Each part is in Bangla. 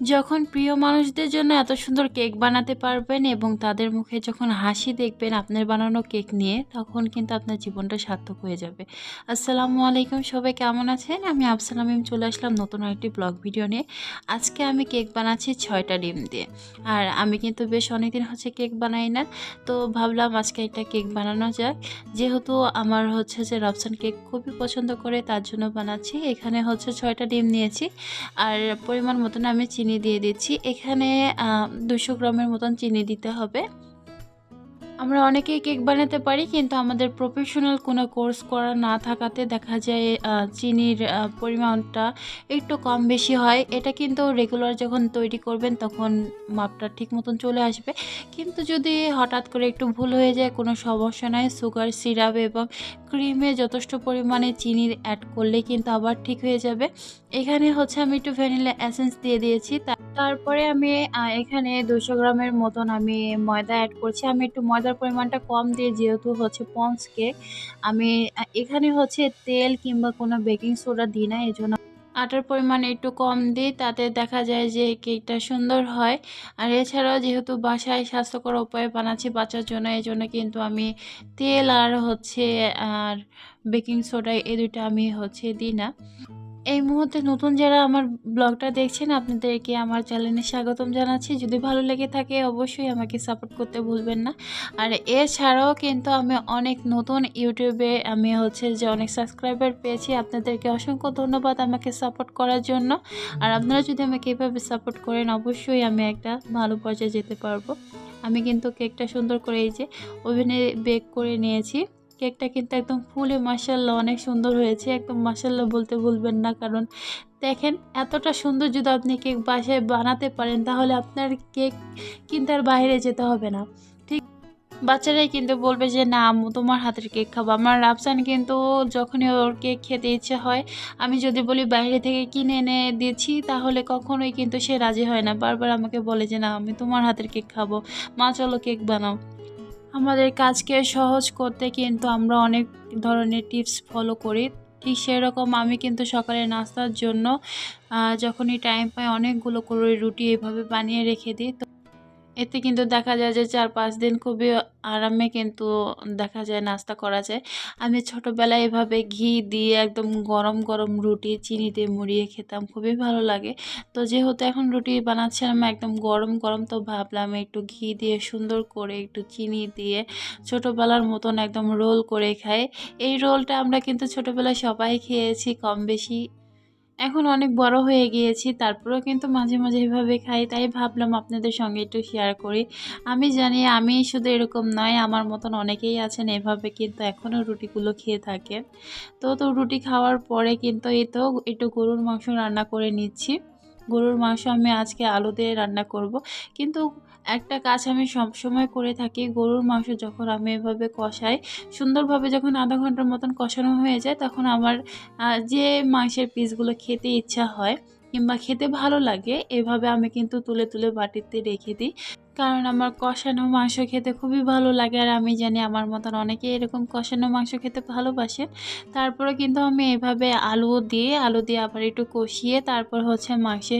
যখন প্রিয় মানুষদের জন্য এত সুন্দর কেক বানাতে পারবেন এবং তাদের মুখে যখন হাসি দেখবেন আপনার বানানো কেক নিয়ে, তখন কিন্তু আপনার জীবনটা সার্থক হয়ে যাবে। আসসালামু আলাইকুম, সবাই কেমন আছেন? আমি আফসালামিম চলে আসলাম নতুন একটি ব্লগ ভিডিও নিয়ে। আজকে আমি কেক বানাচ্ছি ছয়টা ডিম দিয়ে। আর আমি কিন্তু বেশ অনেকদিন হচ্ছে কেক বানাই না, তো ভাবলাম আজকে একটা কেক বানানো যাক। যেহেতু আমার হচ্ছে যে রবসান কেক খুবই পছন্দ করে, তার জন্য বানাচ্ছি। এখানে হচ্ছে ছয়টা ডিম নিয়েছি। আর পরিমাণ মতন আমি চিনি দিয়ে দিচ্ছি। এখানে দুশো গ্রামের মতন চিনি দিতে হবে। আমরা অনেকেই কেক বানাতে পারি, কিন্তু আমাদের প্রফেশনাল কোনো কোর্স করা না থাকাতে দেখা যায় চিনির পরিমাণটা একটু কম বেশি হয়। এটা কিন্তু রেগুলার যখন তৈরি করবেন তখন মাপটা ঠিক মতন চলে আসবে। কিন্তু যদি হঠাৎ করে একটু ভুল হয়ে যায়, কোনো সমস্যা নাই সুগার সিরাপ এবং ক্রিমে যথেষ্ট পরিমাণে চিনি অ্যাড করলে কিন্তু আবার ঠিক হয়ে যাবে। এখানে হচ্ছে আমি একটু ভ্যানিলা এসেন্স দিয়ে দিয়েছি। তারপরে আমি এখানে দুশো গ্রামের মতন আমি ময়দা অ্যাড করছি। আমি একটু ময়দার পরিমাণটা কম দিয়ে যেহেতু হচ্ছে পন্স কেক, আমি এখানে হচ্ছে তেল কিংবা কোনো বেকিং সোডা দিই না, এই জন্য আটার পরিমাণ একটু কম দিই, তাতে দেখা যায় যে কেকটা সুন্দর হয়। আর এছাড়াও যেহেতু বাসায় স্বাস্থ্যকর উপায়ে বানাচ্ছি বাচ্চার জন্য, এই জন্য কিন্তু আমি তেল আর হচ্ছে, আর বেকিং সোডা এই দুইটা আমি হচ্ছে দিই না। এই মুহূর্তে নতুন যারা আমার ব্লগটা দেখছেন, আপনাদেরকে আমার চ্যানেলে স্বাগতম জানাচ্ছি। যদি ভালো লেগে থাকে, অবশ্যই আমাকে সাপোর্ট করতে ভুলবেন না। আর এছাড়াও কিন্তু আমি অনেক নতুন ইউটিউবে আমি হচ্ছে যে অনেক সাবস্ক্রাইবার পেয়েছি। আপনাদেরকে অসংখ্য ধন্যবাদ আমাকে সাপোর্ট করার জন্য। আর আপনারা যদি আমাকে এভাবে সাপোর্ট করেন, অবশ্যই আমি একটা ভালো পর্যায়ে যেতে পারব। আমি কিন্তু কেকটা সুন্দর করে এই যে ওভেনে বেক করে নিয়েছি। কেকটা কিন্তু একদম ফুলে মাসাল্লাহ অনেক সুন্দর হয়েছে। একদম মাসাল্লাহ বলতে ভুলবেন না, কারণ দেখেন এতটা সুন্দর যদি আপনি কেক বাসায় বানাতে পারেন, তাহলে আপনার কেক কিন্তু আর বাইরে যেতে হবে না। ঠিক, বাচ্চারাই কিন্তু বলবে যে, না আম্মু, তোমার হাতের কেক খাব। আমার রাফসান কিন্তু যখনই ওর কেক খেতে ইচ্ছে হয়, আমি যদি বলি, বাইরে থেকে কিনে এনে দিয়েছি তাহলে কখনোই কিন্তু সে রাজি হয় না। বারবার আমাকে বলে যে, না, আমি তোমার হাতের কেক খাব। মা, চলো কেক বানাও। আমাদের কাজকে সহজ করতে কিন্তু আমরা অনেক ধরনের টিপস ফলো করি। ঠিক সেরকম আমি কিন্তু সকালে নাস্তার জন্য যখনই টাইম পাই অনেকগুলো করে রুটি এভাবে বানিয়ে রেখে দিই। তো এতে কিন্তু দেখা যায় যে চার পাঁচ দিন খুবই আরামে কিন্তু দেখা যায় নাস্তা করা যায়। আমি ছোটোবেলায় এভাবে ঘি দিয়ে একদম গরম গরম রুটি, চিনি দিয়ে মুড়িয়ে খেতাম, খুবই ভালো লাগে। তো যেহেতু এখন রুটি বানাচ্ছিলাম একদম গরম গরম, তো ভাবলাম একটু ঘি দিয়ে সুন্দর করে একটু চিনি দিয়ে ছোটোবেলার মতন একদম রোল করে খাই। এই রোলটা আমরা কিন্তু ছোটোবেলায় সবাই খেয়েছি কম বেশি এখন অনেক বড় হয়ে গিয়েছি, তারপরেও কিন্তু মাঝে মাঝে এভাবে খাই, তাই ভাবলাম আপনাদের সঙ্গে একটু শেয়ার করি। আমি জানি আমি শুধু এরকম নয়, আমার মতন অনেকেই আছেন এভাবে কিন্তু এখনও রুটিগুলো খেয়ে থাকেন। তো তো রুটি খাওয়ার পরে কিন্তু এই তো একটু গরুর মাংস রান্না করে নিচ্ছি। গরুর মাংস আমি আজকে আলু দিয়ে রান্না করব। কিন্তু একটা কাজ আমি সবসময় করে থাকি। গরুর মাংস যখন আমি এভাবে কষাই, সুন্দরভাবে যখন আধা ঘণ্টার মতন কষানো হয়ে যায়, তখন আমার যে মাংসের পিসগুলো খেতে ইচ্ছা হয় কিংবা খেতে ভালো লাগে, এভাবে আমি কিন্তু তুলে তুলে বাটিতে রেখে দিই। কারণ আমার কষানো মাংস খেতে খুবই ভালো লাগে আর আমি জানি আমার মতন অনেকে এরকম কষানো মাংস খেতে ভালোবাসেন। তারপরে কিন্তু আমি এভাবে আলু দিয়ে আলু দিয়ে আবার একটু কষিয়ে তারপর হচ্ছে মাংসে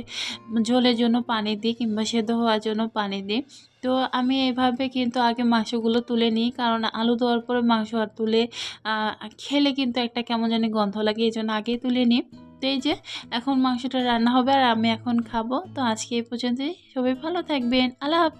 ঝোলের জন্য পানি দিই কিংবা সেদ্ধ হওয়ার জন্য পানি দিই। তো আমি এভাবে কিন্তু আগে মাংসগুলো তুলে নিই কারণ আলু দেওয়ার পরে মাংস আর তুলে খেলে কিন্তু একটা কেমন জানি গন্ধ লাগে এই জন্য আগেই তুলে নিই। তো এই যে এখন মাংসটা রান্না হবে আর আমি এখন খাব। তো আজকে এই পর্যন্তই। সবাই ভালো থাকবেন। আল্লাহ হাফেজ।